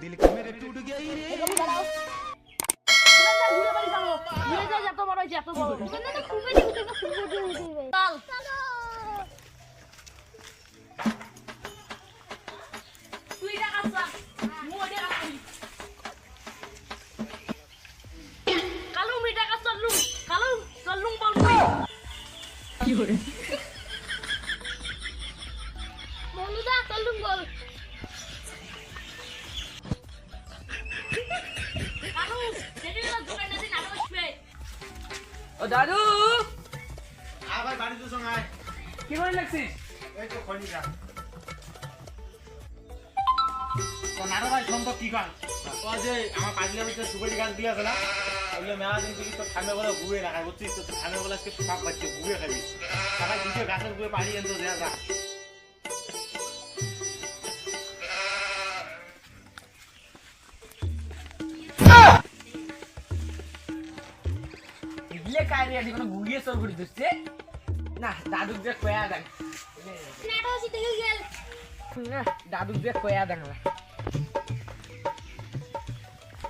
দিল কি মেরে টুট গই রে kalung mi daga solung kalung solung bol কি hore মনুদা solung bol ও দাদু! আবার বাড়ি তো সঙ্গে কি করে লাগছিস? এই তো খনিকা তো নাড়া ভাই সম্ভব কি কাজ ও যে আমার পাঁচলা ভিতরে সুপারি গাছ দিয়ে আছে না ওগুলো মেলা দিন থেকে তো ঠান্ডা বেলা ঘুরে রাখা বুঝছিস? তো ঠান্ডা বেলা আজকে সব পাচ্ছে ঘুরে খাবি। গাছের ঘুরে পানি দেওয়া যা এগুলো কায় রে কোনো গুগিয়ে সর করে দিচ্ছে না দাদু যে কয়া দেন নাটক সিতে গেল না দাদু যে কয়া দেন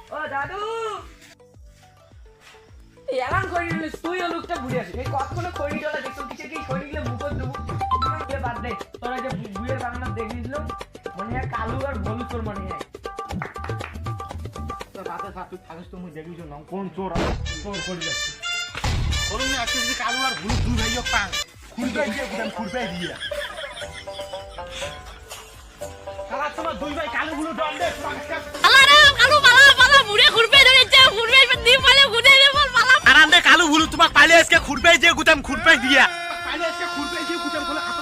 ও, দাদু! এরাম করি তুই ও লোকটা ঘুরে আসিস। এই কতক্ষণ খড়ি ডলা দেখছ? কিছু কি খড়ি গেলে মুখ দেবো বাদ দে, তোরা যে বুয়ের বাংলা দেখিছিল মনে হয় কালু আর ভলু তোর মনে হয়। রাতে সাত তুই থাকিস তো, মুই কোন চোর? চোর আজকে যদি কালু আর ভুলু দুই ভাইও পাং খুলবে দিয়ে বুঝলাম খুলবে দিয়ে। কালা তোমার দুই ভাই কালু ভুলু ডন দে কালু মুড়ে দি পালে রে বল। আরামে ভুলু তোমাক পালে আজকে খুরবে দিয়ে গুতাম খুরবে দিয়া। পালে আজকে খুরবে দিয়ে গুতাম হাত